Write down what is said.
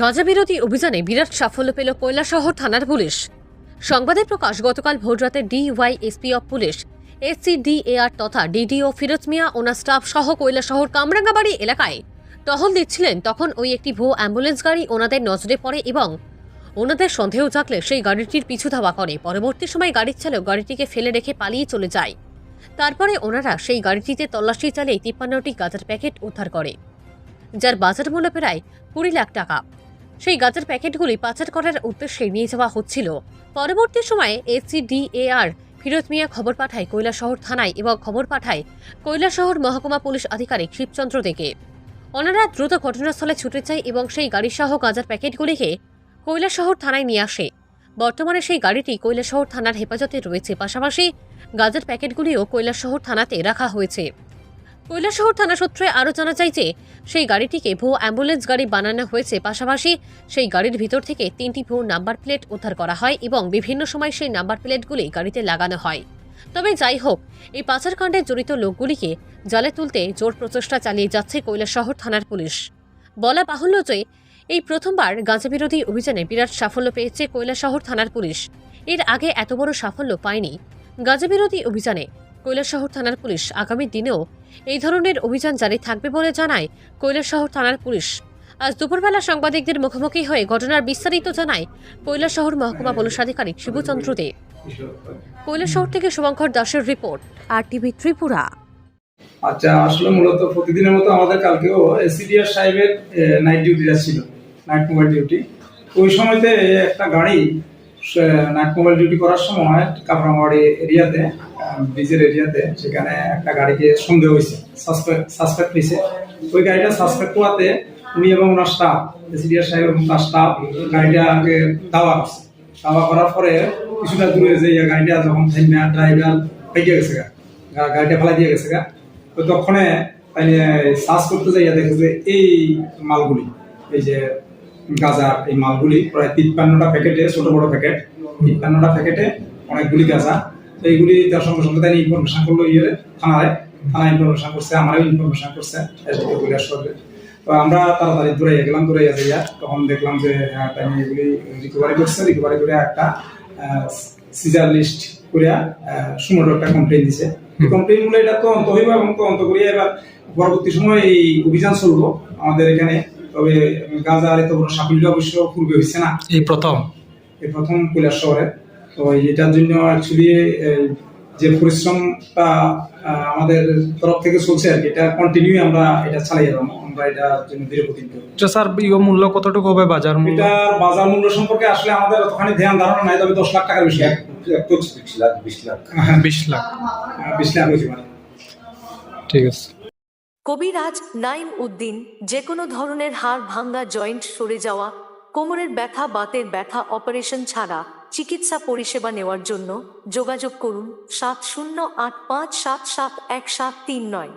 গাঁজা বিরোধী অভিযানে বিরাট সাফল্য পেল কৈলাসহর থানার পুলিশ। সংবাদে প্রকাশ, গতকাল ভোররাতে ডিওয়াইএসপি অফ পুলিশ, এসসিডিএআর তথা ডিডিও ফিরোজ মিয়া ওনার স্টাফ সহ কৈলাসহর কামরাঙ্গাবাড়ি এলাকায় টহল দিচ্ছিলেন। তখন ওই একটি ভো অ্যাম্বুলেন্স গাড়ি ওনাদের নজরে পড়ে এবং ওনাদের সন্দেহ জাগলে সেই গাড়িটির পিছু ধাওয়া করে। পরবর্তী সময় গাড়ির চালক গাড়িটিকে ফেলে রেখে পালিয়ে চলে যায়। তারপরে ওনারা সেই গাড়িটিতে তল্লাশি চালিয়ে তিপ্পান্নটি গাঁজার প্যাকেট উদ্ধার করে, যার বাজার মূল্য প্রায় কুড়ি লাখ টাকা। সেই গাঁজার প্যাকেটগুলি পাচার করার উদ্দেশ্যে নিয়ে যাওয়া হচ্ছিল। পরবর্তী সময়ে এসিডিএআর, ফিরোজ মিয়া খবর পাঠায় কৈলাসহর থানায় এবং খবর পাঠায় কৈলাসহর মহকুমা পুলিশ আধিকারিক শিবচন্দ্র দেকে। ওনারা দ্রুত ঘটনাস্থলে ছুটে যায় এবং সেই গাড়িসহ গাঁজার প্যাকেটগুলিকে কৈলাসহর থানায় নিয়ে আসে। বর্তমানে সেই গাড়িটি কৈলাসহর থানার হেফাজতে রয়েছে। পাশাপাশি গাঁজার প্যাকেটগুলিও কৈলাসহর থানাতে রাখা হয়েছে। কৈলাসহর থানা সূত্রে আরও জানা যায় যে, সেই গাড়িটিকে ভুয়ো অ্যাম্বুলেন্স গাড়ি বানানো হয়েছে। পাশাপাশি সেই গাড়ির ভিতর থেকে তিনটি ভুয়ো নাম্বার প্লেট উদ্ধার করা হয় এবং বিভিন্ন সময় সেই নাম্বার প্লেটগুলি গাড়িতে লাগানো হয়। তবে যাই হোক, এই পাচারকাণ্ডে জড়িত লোকগুলিকে জালে তুলতে জোর প্রচেষ্টা চালিয়ে যাচ্ছে কৈলাসহর থানার পুলিশ। বলা বাহুল্য যে, এই প্রথমবার গাঁজা বিরোধী অভিযানে বিরাট সাফল্য পেয়েছে কৈলাসহর থানার পুলিশ। এর আগে এত বড় সাফল্য পায়নি। গাঁজা বিরোধী অভিযানে কৈলাসহর থানার পুলিশ আগামী দিনেও এই ধরনের অভিযান জারি থাকবে বলে জানায় কৈলাসহর থানার পুলিশ। আজ দুপুরবেলা সাংবাদিকদের মুখোমুখি হয়ে ঘটনার বিস্তারিত জানায় কৈলাসহর মহকুমা পুলিশ আধিকারিক শিবচন্দ্র দে। কৈলাসহর থেকে শুভঙ্কর দাসের রিপোর্ট আর টিভি ত্রিপুরা। আচ্ছা আসলে মূলত প্রতিদিনের মতো আমাদের কালকেও এসিডিআর সাহেবের নাইট ডিউটিটা ছিল নাইট মোবাইল ডিউটি ওই সময়তে একটা গাড়ি নাইট মোবাইল ডিউটি করার সময় কাপড়ামারি এরিয়াতে ব্রিজের এরিয়াতে সেখানে একটা গাড়িকে সন্দেহ হয়েছে সাসপেক্ট হয়েছে ওই গাড়িটা সাসপেক্ট হওয়াতে উনি এবং ওনার স্টাফ এসিডিআর সাহেব এবং তার স্টাফ গাড়িটাকে দাওয়া করছে। দাওয়া করার পরে কিছুটা দূরে যে গাড়িটা যখন ড্রাইভার পেয়ে গেছে গাড়িটা ফেলা দিয়ে গেছে গা, তো তখনে সার্চ করতে যাইয়া দেখে যে এই মালগুলি, এই যে গাঁজা এই মালগুলি, প্রায় তিপ্পান্নটা প্যাকেটে ছোট বড় প্যাকেট তিপ্পান্নটা প্যাকেটে অনেকগুলি গাঁজা তো এইগুলি তার সঙ্গে সঙ্গে তাই ইনফরমেশন করল ইয়ে থানায়। থানা ইনফরমেশন করছে আমারও ইনফরমেশন করছে এসডিপি কৈলাস সরকার তো আমরা তাড়াতাড়ি দৌড়াইয়া গেলাম যাইয়া তখন দেখলাম যে হ্যাঁ তাই এগুলি রিকভারি করছে। রিকভারি করে একটা সিজার লিস্ট করিয়া সুন্দর একটা কমপ্লেন দিছে। কমপ্লেনগুলো এটা তদন্ত হইব এবং তদন্ত করিয়া এবার পরবর্তী সময় এই অভিযান চলবো আমাদের এখানে তবে গাঁজা আর এত বড় সাফল্য অবশ্য পূর্বে হয়েছে না। এই প্রথম। এই প্রথম কৈলাস শহরে তো এটার জন্য অ্যাকচুয়ালি যে পরিশ্রমটা আমাদের তরফ থেকে চলছে আর কি এটা কন্টিনিউ আমরা এটা চালিয়ে যাব আমরা এটার জন্য দৃঢ় প্রতিজ্ঞ আচ্ছা স্যার ইও মূল্য কতটুকু হবে বাজার মূল্য? এটার বাজার মূল্য সম্পর্কে আসলে আমাদের অতখানি ধ্যান ধারণা নাই তবে দশ লাখ টাকার বেশি। বিশ লাখ বিশ লাখ। বিশ লাখ। বিশ লাখ হয়েছে মানে। ঠিক আছে। কবিরাজ নাইম উদ্দিন যে কোনো ধরনের হাড় ভাঙ্গা জয়েন্ট সরে যাওয়া কোমরের ব্যথা বাতের ব্যথা অপারেশন ছাড়া চিকিৎসা পরিষেবা নেওয়ার জন্য যোগাযোগ করুন সাত শূন্য আট পাঁচ সাত সাত এক সাত তিন নয়।